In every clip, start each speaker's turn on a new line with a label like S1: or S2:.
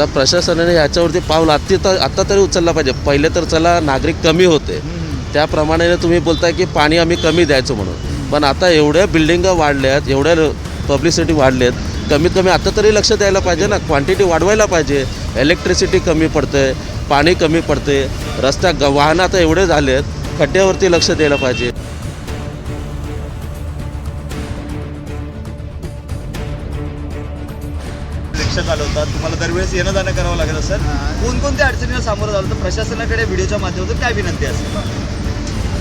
S1: आता प्रशासनाने याच्यावरती पाऊल आत्ता तर आत्ता तरी उचलला पाहिजे. पहिले तर चला नागरिक कमी होते. त्याप्रमाणे तुम्ही बोलताय की पाणी आम्ही कमी द्यायचो म्हणून. पण आता एवढ्या बिल्डिंग वाढल्यात एवढ्या पब्लिसिटी वाढल्यात कमीत कमी आता तरी लक्ष द्यायला पाहिजे ना. क्वांटिटी वाढवायला पाहिजे. इलेक्ट्रिसिटी कमी पडते पाणी कमी पडते रस्त्या ग वाहनं आता एवढे झालेत खड्ड्यावरती लक्ष द्यायला पाहिजे.
S2: रिक्षा चालवतात तुम्हाला दरवेळेस येणं जाणं करावं लागत असेल कोणकोणत्या अडचणीला सामोरं झालं तर प्रशासनाकडे व्हिडिओच्या माध्यमातून काय विनंती असेल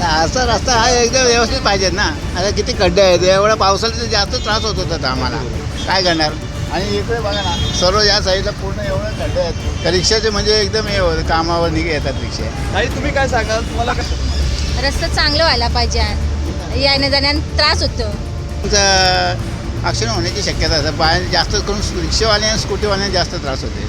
S3: असा रस्ता हा एकदम व्यवस्थित पाहिजे ना. आता किती खड्डे आहेत? एवढ्या पावसाळ्यात जास्त त्रास होत होता आम्हाला. काय करणार? आणि इकडे बघा ना. सर्व या साईडला पूर्ण एवढे खड्डे आहेत. का रिक्षाचे म्हणजे एकदम हे होतं. कामावर निघे येतात रिक्षा.
S2: ताई तुम्ही काय सांगाल? तुम्हाला
S4: रस्ता चांगलं व्हायला पाहिजे. याने जाण्याने त्रास होतो.
S3: तुमचं ॲक्सिडेंट होण्याची शक्यता असते. बाहेर जास्त करून रिक्षावाले आणि स्कूटीवाल्यांना जास्त त्रास होते.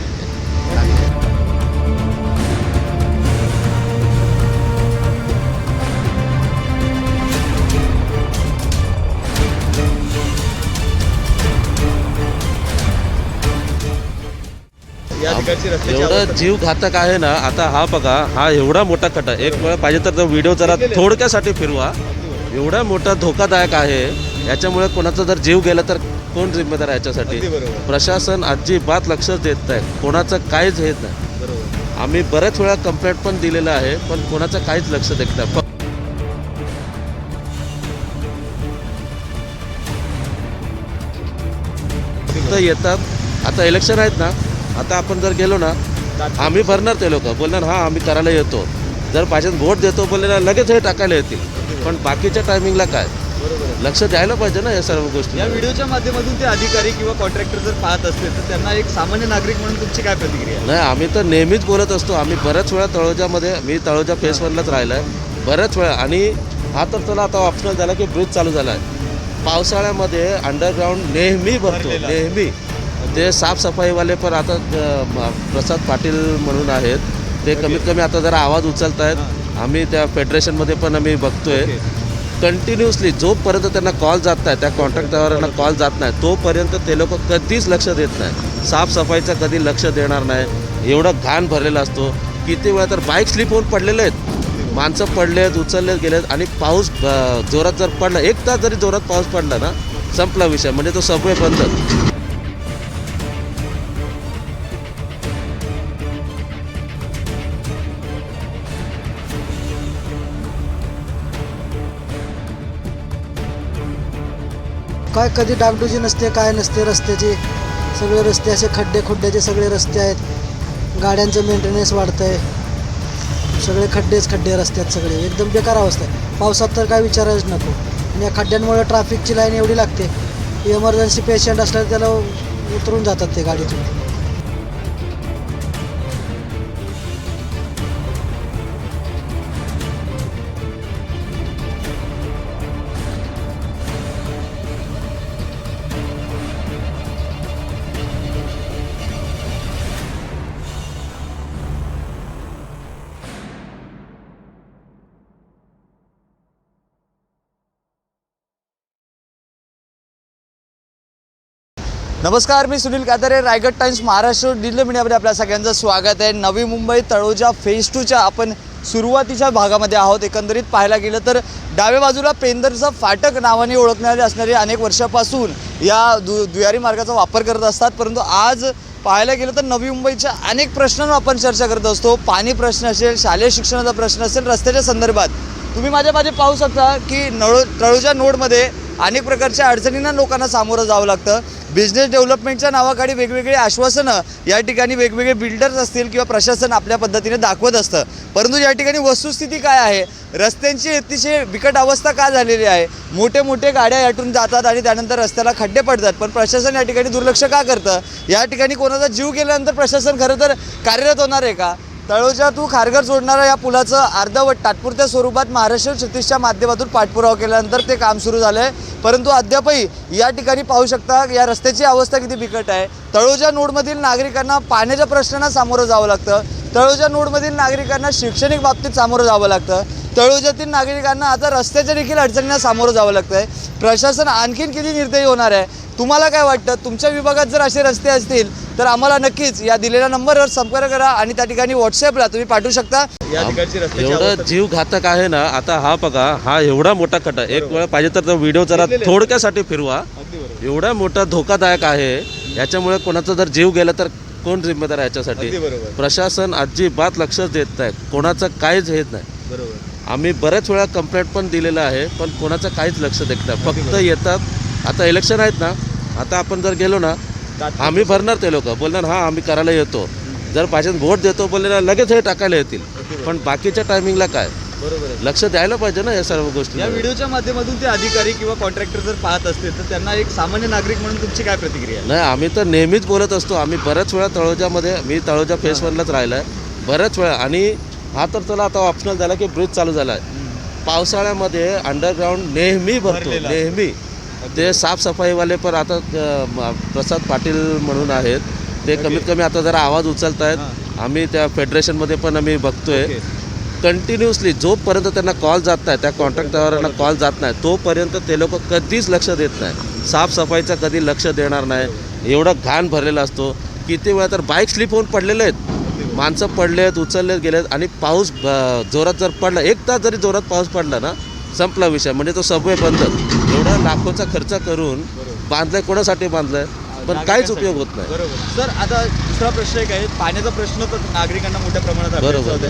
S1: एवढं जीव घातक आहे ना आता हा बघा हा एवढा मोठा खड्डा एक वेळा पाहिजे तर तो व्हिडिओ जरा थोडक्यासाठी फिरवा. एवढा मोठा धोकादायक आहे. याच्यामुळे कोणाचा जर जीव गेला तर कोण जिम्मेदार आहे याच्यासाठी? प्रशासन अजिबात लक्ष देत नाही. कोणाचं काहीच येत नाही. आम्ही बऱ्याच वेळा कंप्लेंट पण दिलेलं आहे पण कोणाचं काहीच लक्ष देत नाही. फक्त येतात. आता इलेक्शन आहेत ना आता आपण जर गेलो ना आम्ही भरणार ते लोक. बोलणार हां आम्ही करायला येतो. जर पाहिजे वोट देतो बोलले ना लगेच हे टाकायला येतील. पण बाकीच्या टायमिंगला काय. लक्ष द्यायला पाहिजे ना या सर्व गोष्टी.
S2: या व्हिडिओच्या माध्यमातून ते अधिकारी किंवा कॉन्ट्रॅक्टर जर पाहत असतील तर त्यांना एक सामान्य नागरिक म्हणून तुमची काय प्रतिक्रिया?
S1: नाही आम्ही तर नेहमीच बोलत असतो आम्ही बऱ्याच वेळा तळोजामध्ये मी तळोजा फेस वनलाच राहिलो आहे बऱ्याच वेळा आणि हा तर चला आता ऑप्शनल झाला की ब्रिज चालू झाला आहे पावसाळ्यामध्ये अंडरग्राऊंड नेहमी भरतो. नेहमी. ते साफसफाईवाले पण आता प्रसाद पाटील म्हणून आहेत. ते कमीत कमी आता जरा आवाज उचलत आहेत आम्ही त्या फेडरेशनमध्ये पण आम्ही बघतोय. कंटिन्युअसली जोपर्यंत त्यांना कॉल जात नाही त्या कॉन्ट्रॅक्टदारांना कॉल जात नाही तोपर्यंत ते लोक कधीच लक्ष देत नाही. साफसफाईचं कधी लक्ष देणार नाही. एवढं घाण भरलेला असतो. किती वेळा तर बाईक स्लिप होऊन पडलेले आहेत. माणसं पडले आहेत उचलले गेलेत आणि पाऊस जोरात जर पडला एक तास जरी जोरात पाऊस पडला ना संपला विषय. म्हणजे तो सगळे बंद.
S5: काय कधी डागडुजी नसते काय नसते रस्त्याची सगळे रस्ते असे खड्डे खुड्ड्याचे सगळे रस्ते आहेत. गाड्यांचं मेंटेनन्स वाढतं आहे सगळे खड्डेच खड्डे रस्त्यात सगळे. एकदम बेकार अवस्था आहे. पावसात तर काय विचारायच नको. आणि या खड्ड्यांमुळे ट्रॅफिकची लाईन एवढी लागते. इमर्जन्सी पेशंट असल्यावर त्याला उतरून जातात ते गाडीतून.
S2: नमस्कार मी सुनील कातारे रायगड टाइम्स महाराष्ट्र डिजिटल मीडियामध्ये आपल्या सगळ्यांचं स्वागत आहे. नवी मुंबई तळोजा फेज टूच्या आपण सुरुवातीच्या भागामध्ये आहोत. एकंदरीत पाहायला गेलं तर डाव्या बाजूला पेंदरचं फाटक नावाने ओळखणारे असणारे अनेक वर्षापासून या दु दुयारी मार्गाचा वापर करत असतात. परंतु आज पाहायला गेलं तर नवी मुंबईच्या अनेक प्रश्नांवर आपण चर्चा करत असतो. पाणी प्रश्न असेल शालेय शिक्षणाचा प्रश्न असेल रस्त्याच्या संदर्भात. तुम्ही माझ्या माझे पाहू शकता की नळो तळोजा नोडमध्ये अनेक प्रकारच्या अडचणींना लोकांना सामोरं जावं लागतं. बिझनेस डेव्हलपमेंटच्या नावाखाली वेगवेगळी आश्वासनं या ठिकाणी वेगवेगळे बिल्डर्स असतील किंवा प्रशासन आपल्या पद्धतीने दाखवत असतं. परंतु या ठिकाणी वस्तुस्थिती काय आहे? रस्त्यांची अतिशय बिकट अवस्था का झालेली आहे? मोठे मोठे गाड्या याटून जातात आणि त्यानंतर रस्त्याला खड्डे पडतात. पण प्रशासन या ठिकाणी दुर्लक्ष का करतं? या ठिकाणी कोणाचा जीव गेल्यानंतर प्रशासन खरं तर कार्यरत होणार आहे का? तळोजा तू खारघर जोडणाऱ्या या पुलाचं अर्धवट तात्पुरत्या स्वरूपात महाराष्ट्र क्षतिशच्या माध्यमातून पाठपुरावा केल्यानंतर ते काम सुरू झालं आहे परंतु अद्यापही या ठिकाणी पाहू शकता या रस्त्याची अवस्था किती बिकट आहे. तळोजा नोडमधील नागरिकांना पाण्याच्या प्रश्नांना सामोरं जावं लागतं. तळोजा नोडमधील नागरिकांना शैक्षणिक बाबतीत सामोरं जावं लागतं. तळोजातील नागरिकांना आता रस्त्याच्या देखील अडचणींना सामोरं जावं लागतं आहे प्रशासन आणखीन किती निर्दयी होणार आहे? तुम्हाला काय वाटतं? तुमच्या विभागात जर असे रस्ते असतील तर आम्हाला नक्कीच या दिलेल्या नंबरवर संपर्क करा आणि त्या ठिकाणी व्हॉट्सअपला तुम्ही पाठवू शकता. या ठिकाणची रस्त्याची
S1: एवढं जीव घातक आहे ना आता हा बघा हा एवढा मोठा खड्डा एक वेळा पाहिजे तर तो व्हिडिओ जरा थोडक्यासाठी फिरवा. एवढा मोठा धोकादायक आहे. याच्यामुळे कोणाचा जर जीव गेला तर कोण जिम्मेदार आहे याच्यासाठी? प्रशासन अजिबात लक्षच देत नाही. कोणाचं काहीच हेच नाही. आम्ही बऱ्याच वेळा कंप्लेंट पण दिलेलं आहे पण कोणाचं काहीच लक्ष देत नाही. फक्त येतात. आता इलेक्शन आहेत ना आता आपण जर गेलो ना आम्ही भरणार ते लोक. बोलणार हां आम्ही करायला येतो. जर पाहिजे वोट देतो बोलले ना लगेच हे टाकायला येतील. पण बाकीच्या टायमिंगला काय? लक्ष द्यायला पाहिजे ना या सर्व गोष्टी
S2: या व्हिडिओच्या माध्यमातून ते अधिकारी किंवा कॉन्ट्रॅक्टर जर पाहत असतील तर त्यांना एक सामान्य नागरिक म्हणून तुमची काय प्रतिक्रिया
S1: नाही आम्ही तर नेहमीच बोलत असतो. आम्ही बऱ्याच वेळा तळोजामध्ये मी तळोजा फेस वनलाच राहिला आहे बऱ्याच वेळा. आणि हा तर चला आता ऑप्शनल झाला की ब्रिज चालू झाला. आहे पावसाळ्यामध्ये अंडरग्राऊंड नेहमी भरतो नेहमी. ते साफसफाईवाले पण आता प्रसाद पाटील म्हणून आहेत. ते कमीत कमी आता जरा आवाज उचलत आहेत आम्ही त्या फेडरेशनमध्ये पण आम्ही बघतोय. कंटिन्युअसली जोपर्यंत त्यांना कॉल जात नाही त्या कॉन्ट्रॅक्टदारांना कॉल जात नाही तोपर्यंत ते लोक कधीच लक्ष देत नाही. साफसफाईचं कधी लक्ष देणार नाही. एवढं घाण भरलेला असतो. किती वेळा तर बाईक स्लिप होऊन पडलेले आहेत. माणसं पडलेत उचलले गेलेत आणि पाऊस जोरात जर पडला एक तास जरी जोरात पाऊस पडला ना संपला विषय. म्हणजे तो सबवे बंद. एवढा लाखोचा खर्च करून बांधलाय कोणासाठी बांधलाय? पण काहीच उपयोग होत नाही.
S2: बरोबर. सर आता दुसरा प्रश्न एक आहे. पाण्याचा प्रश्न तर नागरिकांना मोठ्या प्रमाणात
S1: बरोबर.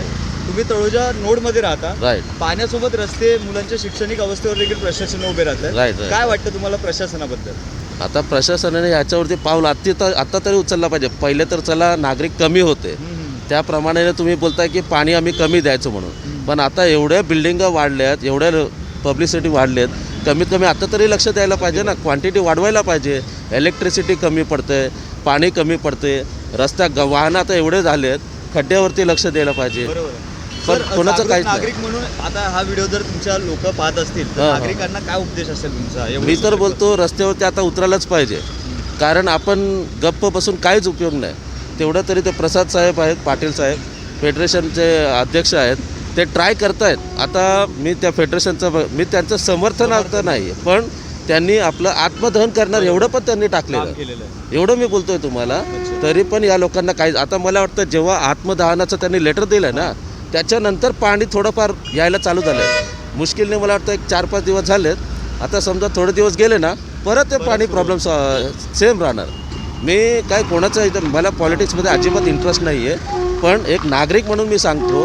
S2: तुम्ही तळोजा नोडमध्ये राहता.
S1: राईट
S2: पाण्यासोबत रस्ते मुलांच्या शैक्षणिक अवस्थेवर देखील प्रशासन उभे राहत
S1: Right, right.
S2: काय वाटतं तुम्हाला प्रशासनाबद्दल?
S1: आता प्रशासनाने याच्यावरती पाऊल आत्ता आत्ता तरी उचलला पाहिजे. पहिले तर चला नागरिक कमी होते. त्याप्रमाणे तुम्ही बोलताय की पाणी आम्ही कमी द्यायचो म्हणून. पण आता एवढ्या बिल्डिंग वाढल्यात एवढ्या पब्लिसिटी वाढलेत कमीत कमी आता तरी लक्ष द्यायला पाहिजे ना. क्वांटिटी वाढवायला पाहिजे. इलेक्ट्रिसिटी कमी पडते पाणी कमी पडते रस्त्या ग वाहनं आता एवढे झालेत खड्ड्यावरती लक्ष द्यायला पाहिजे.
S2: पण
S1: कोणाचं नाही.
S2: नागरिक म्हणून आता हा व्हिडिओ जर तुमच्या लोक पाहत असतील तर. नागरिकांना काय उपदेश असेल तुमचा?
S1: मी तर बोलतो रस्त्यावरती आता उतरायलाच पाहिजे. कारण आपण गप्प बसून काहीच उपयोग नाही. तेवढं तरी ते प्रसाद साहेब आहेत पाटील साहेब फेडरेशनचे अध्यक्ष आहेत ते ट्राय करतायत. आता मी त्या फेडरेशनचं मी त्यांचं समर्थन अर्थ नाही पण त्यांनी आपलं आत्मदहन करणार एवढं पण त्यांनी टाकलेलं एवढं मी बोलतोय तुम्हाला तरी पण या लोकांना काही आता मला वाटतं जेव्हा आत्मदहनाचं त्यांनी लेटर दिलं ना त्याच्यानंतर पाणी थोडंफार यायला चालू झालं आहे मुश्किलने मला वाटतं एक चार पाच दिवस झालेत. आता समजा थोडे दिवस गेले ना परत ते पाणी प्रॉब्लेम सेम राहणार. मी काय कोणाचं इथं मला पॉलिटिक्समध्ये अजिबात इंटरेस्ट नाही आहे पण एक नागरिक म्हणून मी सांगतो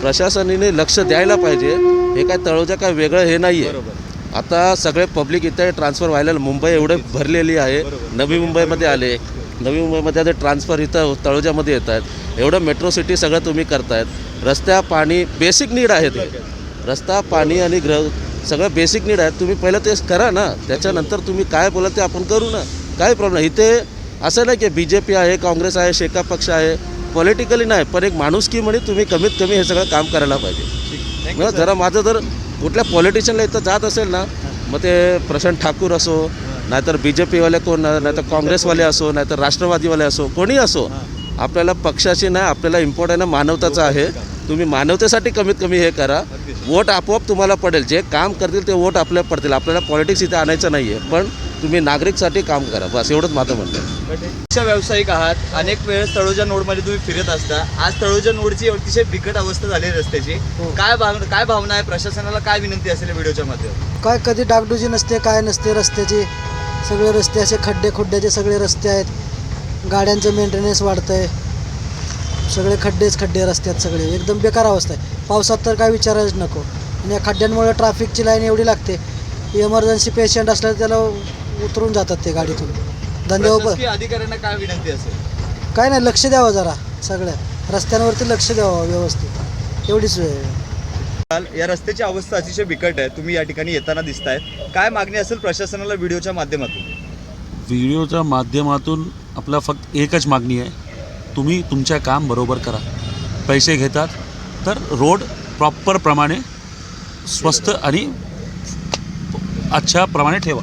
S1: प्रशासनाने लक्ष द्यायला पाहिजे. हे काय तळोजा काय वेगळं हे नाही आहे आता सगळे पब्लिक इथे ट्रान्सफर व्हायला मुंबई एवढे भरलेली आहे. नवी मुंबईमध्ये आले. नवी मुंबईमध्ये आता ट्रान्सफर इथं तळोजामध्ये येत आहेत. एवढं मेट्रो सिटी सगळं तुम्ही करतायत. रस्त्या पाणी बेसिक नीड आहे ते. रस्ता पाणी आणि ग्रह सगळं बेसिक नीड आहे. तुम्ही पहिलं तेच करा ना. त्याच्यानंतर तुम्ही काय बोला ते आपण करू ना. काय प्रॉब्लेम इथे असं नाही की बी जे पी आहे काँग्रेस आहे शेका पक्ष आहे. पॉलिटिकली नाही पण एक माणुसकी म्हणे तुम्ही कमीत कमी हे सगळं काम करायला पाहिजे. मग जरा माझं जर कुठल्या पॉलिटिशियनला इथं जात असेल ना मग ते प्रशांत ठाकूर असो नाहीतर बी जे पीवाले कोण नाहीतर काँग्रेसवाले असो नाहीतर राष्ट्रवादीवाले असो कोणी असो आपल्याला पक्षाशी नाही आपल्याला इम्पॉर्टंट आहे मानवताचं आहे. तुम्ही मानवतेसाठी कमीत कमी हे करा. वोट आपोआप तुम्हाला पडेल. जे काम करतील ते वोट आपल्या पडतील. आपल्याला पॉलिटिक्स इथे आणायचं नाही आहे पण तुम्ही नागरिकसाठी काम करा. बस एवढंच माझं म्हणणं आहे.
S2: व्यावसायिक आहात अनेक वेळेस तळोजा नोडमध्ये तुम्ही फिरत असता. आज तळोजा नोडची अतिशय बिकट अवस्था झाली रस्त्याची.
S5: हो.
S2: काय भावना काय भावना आहे? प्रशासनाला काय विनंती असेल व्हिडिओच्या माध्यमातून?
S5: काय कधी डागडुजी नसते काय नसते रस्त्याची. सगळे रस्ते असे खड्डे खुड्ड्याचे सगळे रस्ते आहेत. गाड्यांचं मेंटेनन्स वाढतं आहे सगळे खड्डेच खड्डे रस्त्यात सगळे. एकदम बेकार अवस्था आहे. पावसात तर काय विचारायच नको. आणि या खड्ड्यांमुळे ट्रॅफिकची लाईन एवढी लागते. इमर्जन्सी पेशंट असलं तर त्याला उतरून जातात ते गाडीतून. धंद्यावर
S2: प्रशासकीय अधिकाऱ्यांना काय विनंती असेल?
S5: काय नाही लक्ष द्यावं जरा सगळ्या. रस्त्यांवरती लक्ष द्यावं व्यवस्थित. एवढीच वेळ आहे.
S2: काल या रस्त्याची अवस्था अतिशय बिकट आहे. तुम्ही या ठिकाणी येताना दिसतायत. काय मागणी असेल प्रशासनाला व्हिडिओच्या माध्यमातून?
S6: व्हिडिओच्या माध्यमातून आपला फक्त एकच मागणी आहे. तुम्ही तुमच्या काम बरोबर करा. पैसे घेतात तर रोड प्रॉपर प्रमाणे स्वस्त आणि अच्छा प्रमाणे ठेवा.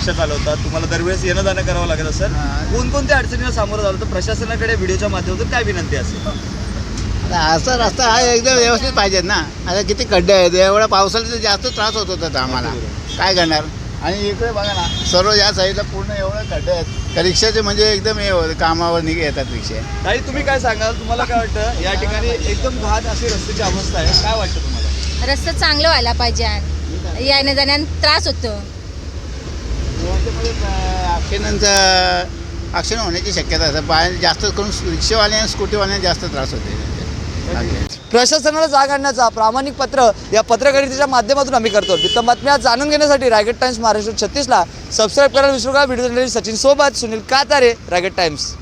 S2: रिक्षा चालवतात. तुम्हाला दरवेळेस येणं जाणं करावं लागत असेल. कोणकोणत्या अडचणीला सामोरं झालं तर प्रशासनाकडे व्हिडिओच्या माध्यमातून काय विनंती असेल
S3: असा रस्ता हा एकदम व्यवस्थित पाहिजेत ना. आता किती खड्डे आहेत? एवढ्या पावसाळ्यात तर जास्त त्रास होत होता आम्हाला. काय करणार? आणि इकडे बघा ना सर्व या साईडला पूर्ण एवढे खड्डे आहेत. का रिक्षाचे म्हणजे एकदम हे होतं, कामावर निघे येतात रिक्षे.
S2: ताई तुम्ही काय सांगाल? तुम्हाला काय वाटतं? या ठिकाणी एकदम घात अशी रस्त्याची अवस्था आहे. काय वाटतं तुम्हाला?
S4: रस्ता चांगलं व्हायला पाहिजे. यायला जाण्याने त्रास होतो.
S3: ॲक्सिडेंटचं ॲक्सिडेंट होण्याची शक्यता असते. पाय जास्त करून रिक्षावाले आणि स्कूटीवाल्यांना जास्त त्रास होते.
S2: प्रशासनाला जाग आणण्याचा प्रामाणिक पत्र या पत्रकारितेच्या माध्यमातून आम्ही करतो. वित्त बातम्या जाणून घेण्यासाठी रायगड टाइम्स महाराष्ट्र छत्तीसला. सबस्क्राईब करायला विसरू का व्हिडिओ सचिन सोबत सुनील कातारे रायगड टाइम्स.